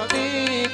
ভক্তি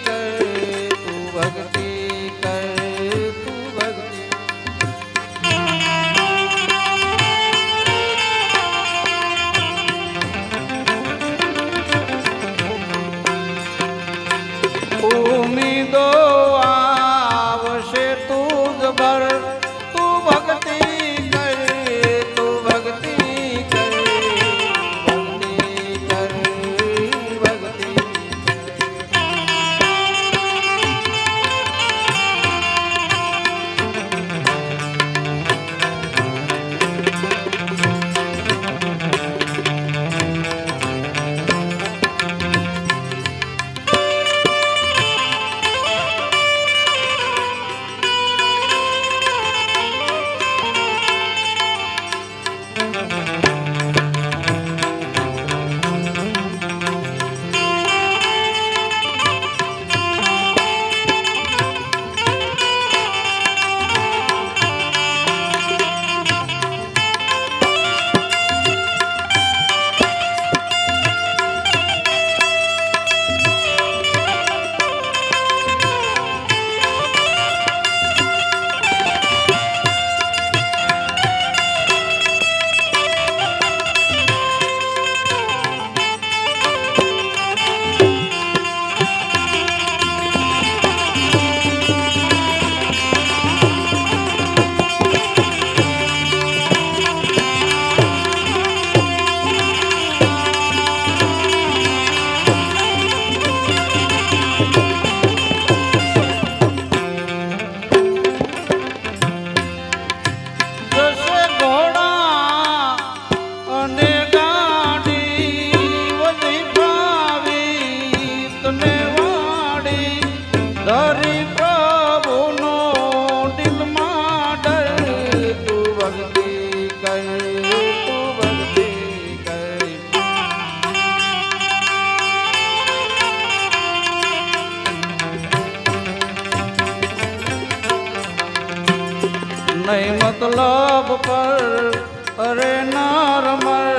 ગુલાબ પર અરે નારમર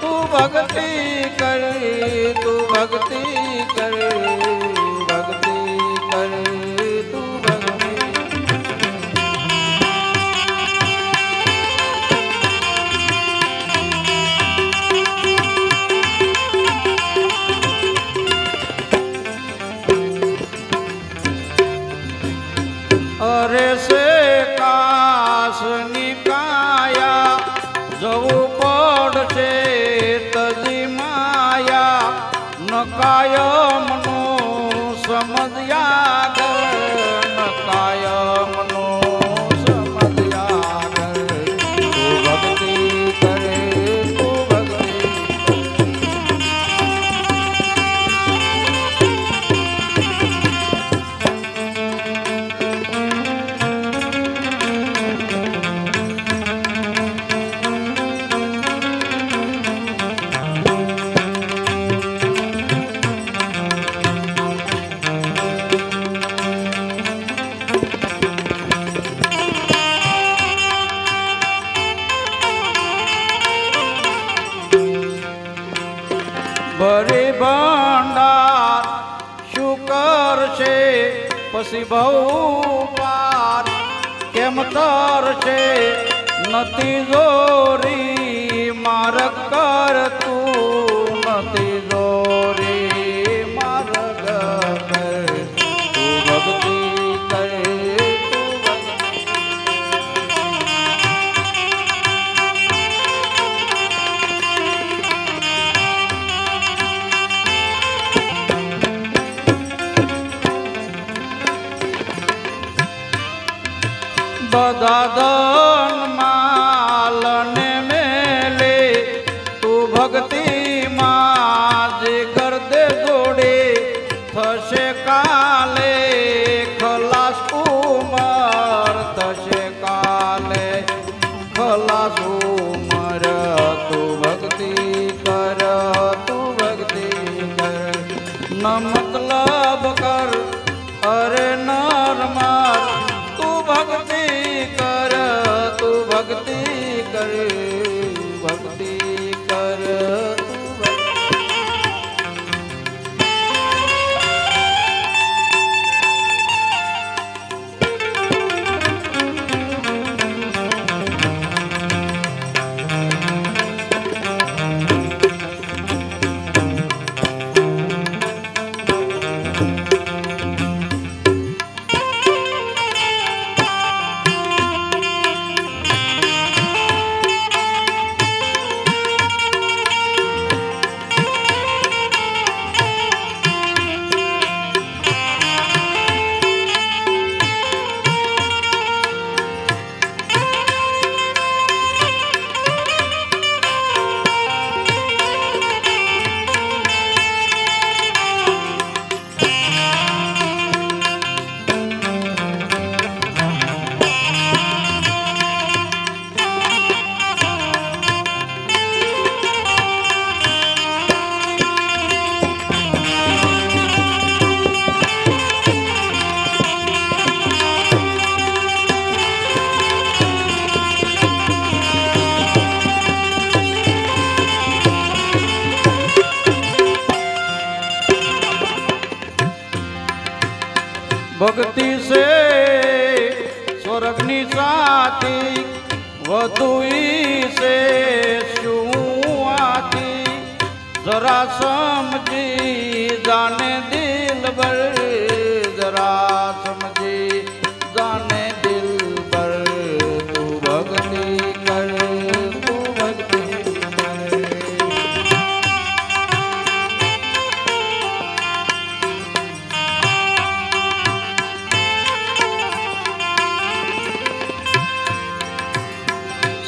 તું ભક્તિ કરી તું ભક્તિ காயா પછી બહુ પાર કેમ છે? નથી જોરી માર કર તું. દદન માલને મેલે, તું ભક્તિ માં જે કર દે જોડે. થશે કાલે ખલાસ ઉમર, થશે કાલે ખલાસ સાથી વધુ ઈ શું આથી જરા સમજી જાને દિલ બર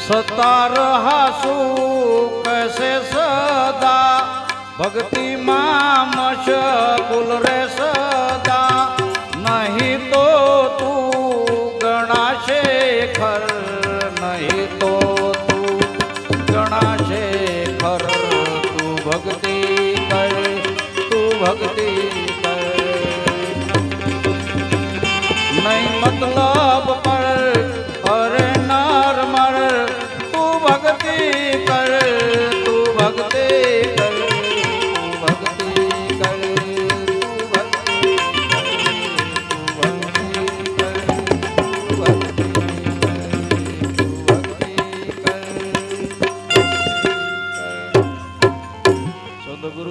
સતા હાસુક કસે સદા. ભક્તિ માં મશગુલ રે સદા. નહીં તો તું ગણાશે ખર, નહીં તો તું ગણાશે ખર. તું ભક્તિ કર, તું ભક્તિ